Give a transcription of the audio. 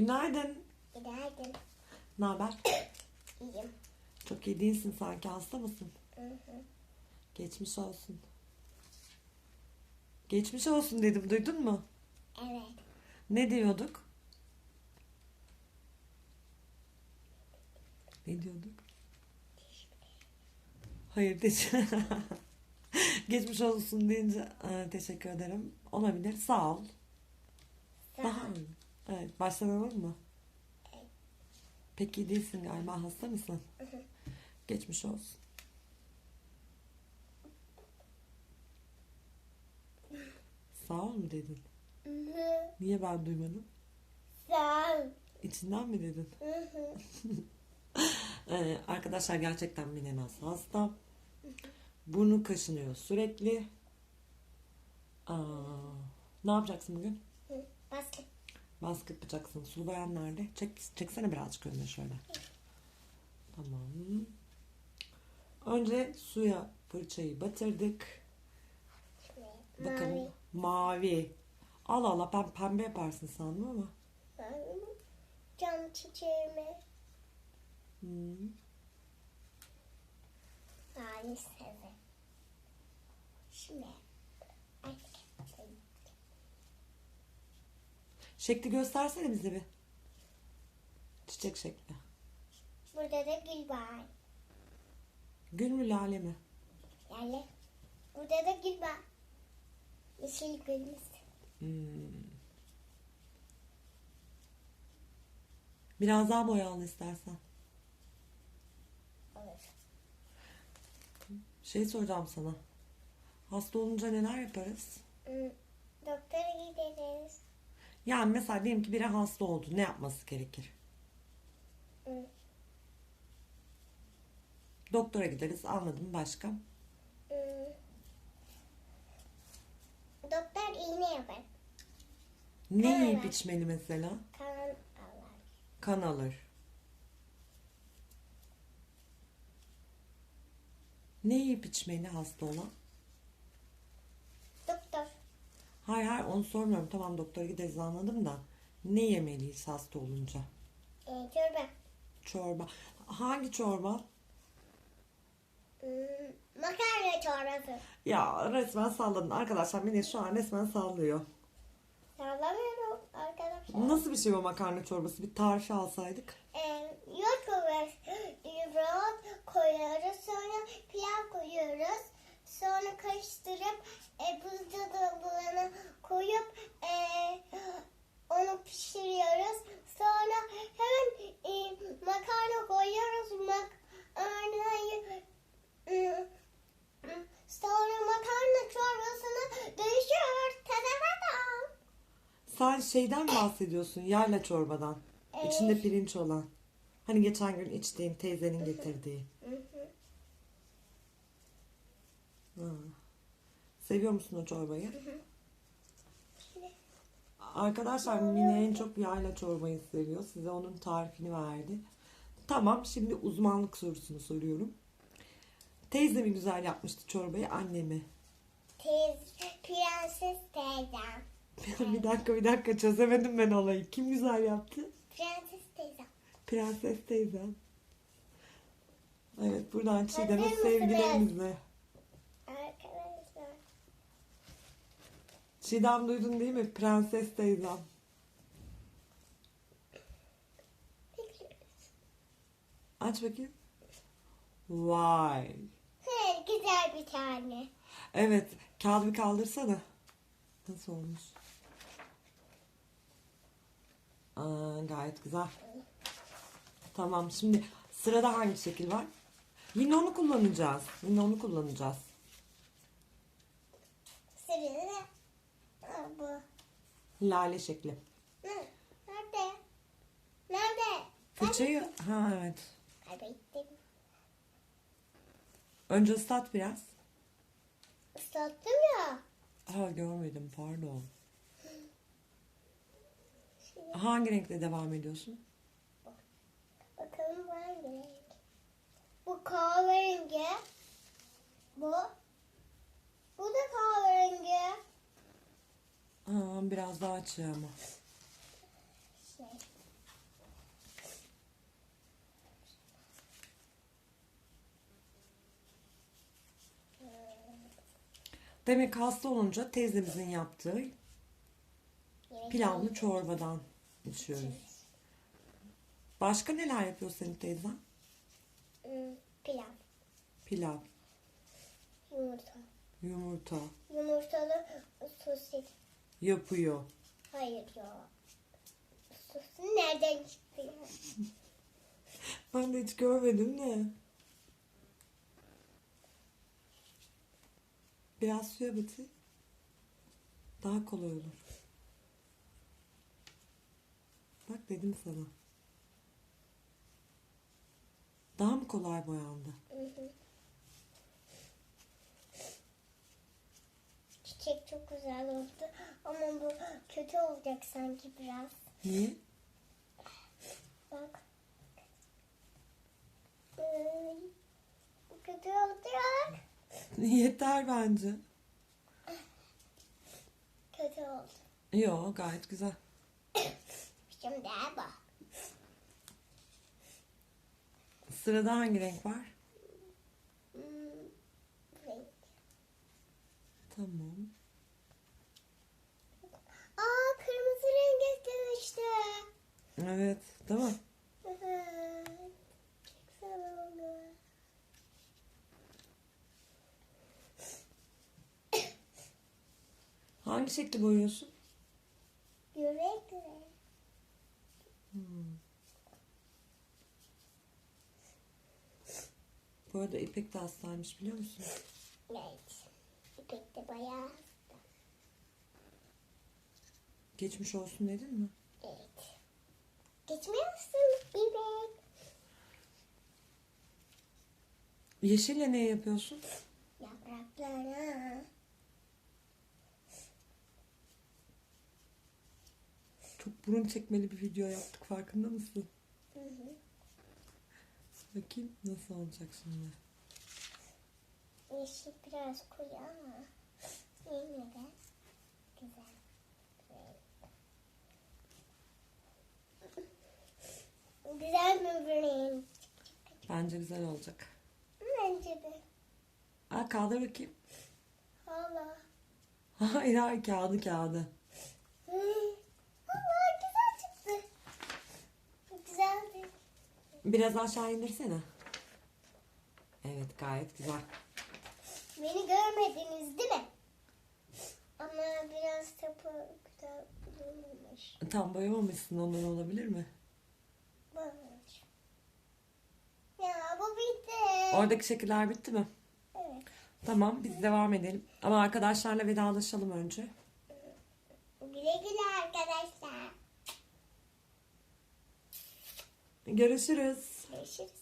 Günaydın. Günaydın. Ne haber? İyiyim. Çok iyi değilsin sanki. Hasta mısın? Hı hı. Geçmiş olsun. Geçmiş olsun dedim. Duydun mu? Evet. Ne diyorduk? Ne diyorduk? Hayır teşekkür Geçmiş olsun deyince e, teşekkür ederim. Olabilir. Sağ ol. Sağ Daha ol. iyi. Evet. Başlanalım mı? Peki değilsin galiba. Hasta mısın? Geçmiş olsun. Sağ ol mu dedin? Niye ben duymadım? Sağ ol. İçinden mi dedin? Ee, arkadaşlar gerçekten Mine Naz hasta. Burnu kaşınıyor sürekli. Aa, ne yapacaksın bugün? Basket. Baskı yapacaksın. Sulu boyan nerede? Çek, çeksene birazcık önüne şöyle. Tamam. Önce suya fırçayı batırdık. Bakalım. Mavi. Mavi. Allah Allah ben pembe yaparsın sandım ama. Cam çiçeğimi. Hmm. Mavi severim. Şimdi. Ay. Şekli göstersene bize bir. Çiçek şekli. Burada da gül var. Gül mü lale mi? Yani burada da gül var. Yeşil gülümüz. Hmm. Biraz daha boyalı istersen. Olur. Şey soracağım sana. Hasta olunca neler yaparız? Hı. Doktora gideriz. Yani mesela diyelim ki biri hasta oldu. Ne yapması gerekir? Hı. Doktora gideriz. Anladım. Başka? Hı. Doktor iğne yapar. Ne Kan yiyip içmeli mesela? Kan alır. Kan alır. Ne yiyip içmeli hasta olan? Doktor. Hayır hayır onu sormuyorum. Tamam doktora gideriz anladım da. Ne yemeliyiz hasta olunca? E, çorba. Çorba. Hangi çorba? Hmm, makarna çorbası. Ya resmen salladın. Arkadaşlar beni şu an resmen sallıyor. Sallamıyorum arkadaşlar. Nasıl bir şey o makarna çorbası? Bir tarifi alsaydık. E, yoğurt koyuyoruz. Yoğurt koyuyoruz. Sonra pilav koyuyoruz. Sonra karıştırıp e, buzdolabına koyup e, onu pişiriyoruz. Sonra hemen e, makarna koyuyoruz. Makarnayı e, sonra makarna çorbasını dönüşüyor. Tadadadam. Sen şeyden bahsediyorsun. Yayla çorbadan. Evet. İçinde pirinç olan. Hani geçen gün içtiğim teyzenin getirdiği. Hı hı. Ha. Seviyor musun o çorbayı? Arkadaşlar Mine en çok yayla çorbayı seviyor. Size onun tarifini verdi. Tamam şimdi uzmanlık sorusunu soruyorum. Teyze mi güzel yapmıştı çorbayı anne mi? Teyze, prenses teyzem. bir dakika bir dakika çözemedim ben olayı. Kim güzel yaptı? Prenses teyzem. Prenses teyzem. Evet buradan Çiğdem'e Hazır sevgilerimizle. Çiğdem duydun değil mi? Prenses teyzem. Aç bakayım. Vay. Güzel bir tane. Evet kağıdı bir kaldırsana. Nasıl olmuş? Aa, gayet güzel. Tamam şimdi sırada hangi şekil var? Yine onu kullanacağız. Yine onu kullanacağız. Sırada. Lale şekli. Nerede? Nerede? Fırçayı... Ha evet. Kaybettim. Önce ıslat biraz. Islattım ya. Ha görmedim pardon. Hangi renkle devam ediyorsun? Bakalım bu hangi renk? Bu kahverengi. Bu. Bu da kahverengi. Aa, biraz daha açıyor ama. Demek hasta olunca teyzemizin yaptığı pilavlı çorbadan içiyoruz. Başka neler yapıyor senin teyzen? Hmm, pilav. Pilav. Yumurta. Yumurta. Yumurtalı sosis yapıyor. Hayır ya. Sosis nereden çıktı ya? Ben de hiç görmedim de. Biraz suya batır. Daha kolay olur. Bak dedim sana. Daha mı kolay boyandı? Hı hı. Çiçek çok güzel oldu ama bu kötü olacak sanki biraz. Niye? Bak. Ay, Bu kötü olacak. Yeter bence. Kötü oldu. Yo gayet güzel. Şimdi bak. Sırada hangi renk var? Hmm, renk. Tamam. Aa kırmızı renk ekledim işte. Evet, oldu. Hangi şekli boyuyorsun? Yürekli. Hmm. Bu arada İpek de hastaymış biliyor musun? Evet. İpek de bayağı. Geçmiş olsun dedin mi? Evet. Geçmiyor musun İpek? Yeşille ne yapıyorsun? Yapraklarına. Çok burun çekmeli bir video yaptık farkında mısın? Hı hı. Bakayım nasıl olacak şimdi. Yeşil biraz koyu ama yine de güzel. Güzel bir renk. Bence güzel olacak. Bence de. Aa kaldır bakayım. Hala. Hayır hayır kağıdı kağıdı. Hala güzel çıktı. Güzeldi. Biraz aşağı indirsene. Evet gayet güzel. Beni görmediniz değil mi? Ama biraz tapı güzel bulunmuş. Tam boyamamışsın ondan olabilir mi? Ya bu bitti. Oradaki şekiller bitti mi? Evet. Tamam biz devam edelim. Ama arkadaşlarla vedalaşalım önce. Güle güle arkadaşlar. Görüşürüz. Görüşürüz.